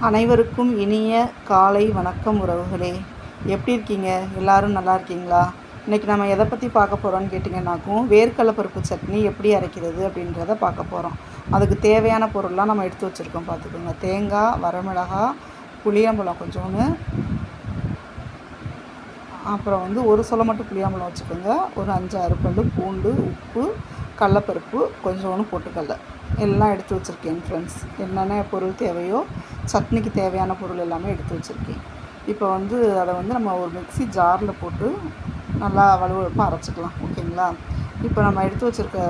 அனைவருக்கும் இனிய காலை வணக்கம் உறவுகளே. எப்படி இருக்கீங்க? எல்லாரும் நல்லா இருக்கீங்களா? இன்றைக்கி நம்ம எதை பற்றி பார்க்க போகிறோம்னு கேட்டிங்கன்னாக்கும் வேர்க்கடலை பருப்பு சட்னி எப்படி அரைக்கிறது அப்படின்றத பார்க்க போகிறோம் அதுக்கு தேவையான பொருள்லாம் நம்ம எடுத்து வச்சுருக்கோம் பார்த்துக்கோங்க. தேங்காய் வரமிளகா புளியம்பழம் கொஞ்சோன்னு அப்புறம் வந்து ஒரு சொல்ல மட்டும் புளியாம்பழம் வச்சுக்கோங்க. ஒரு அஞ்சு ஆறு பூண்டு உப்பு கடலப்பருப்பு கொஞ்சோன்னு பொட்டுக்கடல. எல்லாம் எடுத்து வச்சுருக்கேன் ஃப்ரெண்ட்ஸ் என்னென்ன பொருள் தேவையோ சட்னிக்கு தேவையான பொருள் எல்லாமே எடுத்து வச்சுருக்கேன். இப்போ வந்து அதை வந்து நம்ம ஒரு மிக்ஸி ஜாரில் போட்டு நல்லா வலுவழுப்பாக அரைச்சிக்கலாம் ஓகேங்களா? இப்போ நம்ம எடுத்து வச்சுருக்க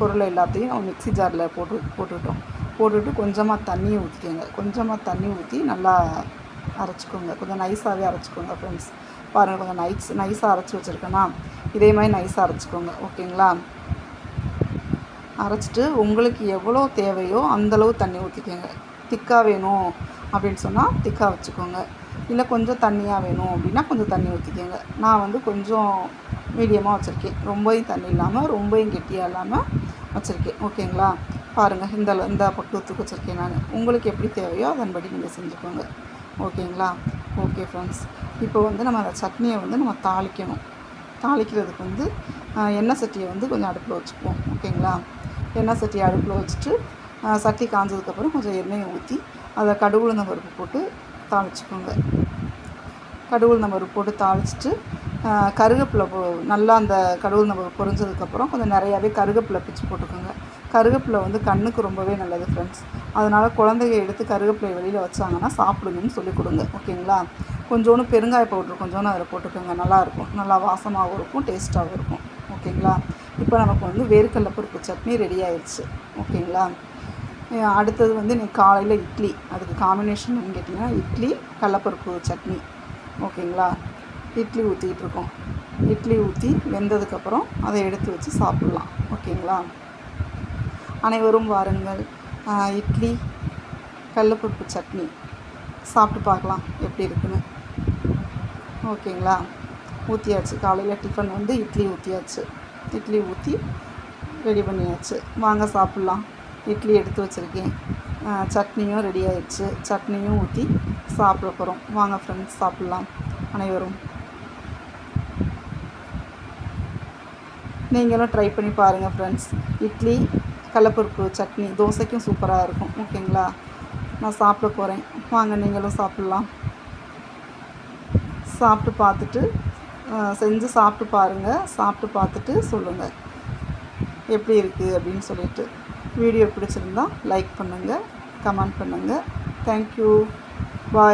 பொருள் எல்லாத்தையும் நம்ம மிக்ஸி ஜாரில் போட்டு போட்டுவிட்டோம் போட்டுட்டு கொஞ்சமாக தண்ணியை ஊற்றிக்கோங்க கொஞ்சமாக தண்ணி ஊற்றி நல்லா அரைச்சிக்கோங்க. கொஞ்சம் நைஸாகவே அரைச்சிக்கோங்க ஃப்ரெண்ட்ஸ் பாருங்கள் கொஞ்சம் நைஸ் நைஸாக அரைச்சி வச்சுருக்கேன்னா இதே மாதிரி நைஸாக அரைச்சிக்கோங்க ஓகேங்களா? அரைச்சிட்டு உங்களுக்கு எவ்வளோ தேவையோ அந்தளவு தண்ணி ஊற்றிக்கோங்க திக்காக வேணும் அப்படின்னு சொன்னால் திக்காக வச்சுக்கோங்க. இல்லை கொஞ்சம் தண்ணியாக வேணும் அப்படின்னா கொஞ்சம் தண்ணி ஊற்றிக்கோங்க நான் வந்து கொஞ்சம் மீடியமாக வச்சுருக்கேன். ரொம்பவும் தண்ணி இல்லாமல் ரொம்பவும் கெட்டியாக இல்லாமல் வச்சுருக்கேன். ஓகேங்களா? பாருங்கள் இந்த இந்த பக்குவத்துக்கு வச்சுருக்கேன் நான். உங்களுக்கு எப்படி தேவையோ அதன்படி நீங்கள் செஞ்சுக்கோங்க. ஓகேங்களா? ஓகே ஃப்ரெண்ட்ஸ் இப்போ வந்து நம்ம அந்த சட்னியை வந்து நம்ம தாளிக்கணும். தாளிக்கிறதுக்கு வந்து எண்ணெய் சட்டியை வந்து கொஞ்சம் அடுப்பில் வச்சுக்குவோம். ஓகேங்களா? எண்ணெய் சட்டி அடுப்பில் வச்சுட்டு சட்டி காஞ்சதுக்கப்புறம் கொஞ்சம் எண்ணெயை ஊற்றி அதை கடுகு உளுந்தம் பருப்பு போட்டு தாளிச்சுக்கோங்க. கடுகு உளுந்தம் பருப்பு போட்டு தாளிச்சிட்டு ஆஹ், போ நல்லா அந்த கடுகு உளுந்தம் பருப்பு பொரிஞ்சதுக்கப்புறம் கொஞ்சம் நிறையாவே கருவேப்பிலை பிச்சு போட்டுக்கோங்க. கருகப்பிலை வந்து கண்ணுக்கு ரொம்பவே நல்லது ஃப்ரெண்ட்ஸ் அதனால் குழந்தைங்க எடுத்து கருகப்பிலை வெளியில் வச்சாங்கன்னா சாப்பிடுங்கன்னு சொல்லி கொடுங்க ஓகேங்களா? கொஞ்சோண்டு பெருங்காய பவுட்ரு கொஞ்சோண்டு அதில் போட்டுக்கோங்க. நல்லாயிருக்கும் நல்லா வாசமாகவும் இருக்கும் டேஸ்ட்டாகவும் இருக்கும் ஓகேங்களா? இப்போ நமக்கு வந்து வேர்க்கடல பருப்பு சட்னி ரெடி ஆயிடுச்சு. ஓகேங்களா? அடுத்தது வந்து இன்னைக்கு காலையில் இட்லி. அதுக்கு காம்பினேஷன் என்னன்னு கேட்டிங்கன்னா இட்லி கடலப்பருப்பு சட்னி. ஓகேங்களா? இட்லி ஊற்றிக்கிட்டு இருக்கோம். இட்லி ஊற்றி வெந்ததுக்கப்புறம் அதை எடுத்து வச்சு சாப்பிட்லாம். ஓகேங்களா? அனைவரும் வாருங்கள். இட்லி கடலப்பருப்பு சட்னி. சாப்பிட்டு பார்க்கலாம் எப்படி இருக்குன்னு. ஓகேங்களா? ஊற்றியாச்சு காலையில் டிஃபன் வந்து இட்லி ஊற்றியாச்சு இட்லி ஊற்றி ரெடி பண்ணியாச்சு. வாங்க சாப்பிட்லாம். இட்லி எடுத்து வச்சுருக்கேன். சட்னியும் ரெடி ஆயிடுச்சு. சட்னியும் ஊற்றி சாப்பிட போகிறோம் வாங்க ஃப்ரெண்ட்ஸ் சாப்பிட்லாம். அனைவரும். நீங்களும் ட்ரை பண்ணி பாருங்கள் ஃப்ரெண்ட்ஸ் இட்லி கடலப்பருப்பு சட்னி தோசைக்கும் சூப்பராக இருக்கும். ஓகேங்களா? நான் சாப்பிட போகிறேன் வாங்க நீங்களும் சாப்பிட்லாம். சாப்பிட்டு பார்த்துட்டு செஞ்சு சாப்பிட்டு பாருங்கள் சாப்பிட்டு பார்த்துட்டு சொல்லுங்கள் எப்படி இருக்குது அப்படின்னு சொல்லிட்டு. வீடியோ பிடிச்சிருந்தா லைக் பண்ணுங்கள் கமெண்ட் பண்ணுங்கள் தேங்க்யூ பாய்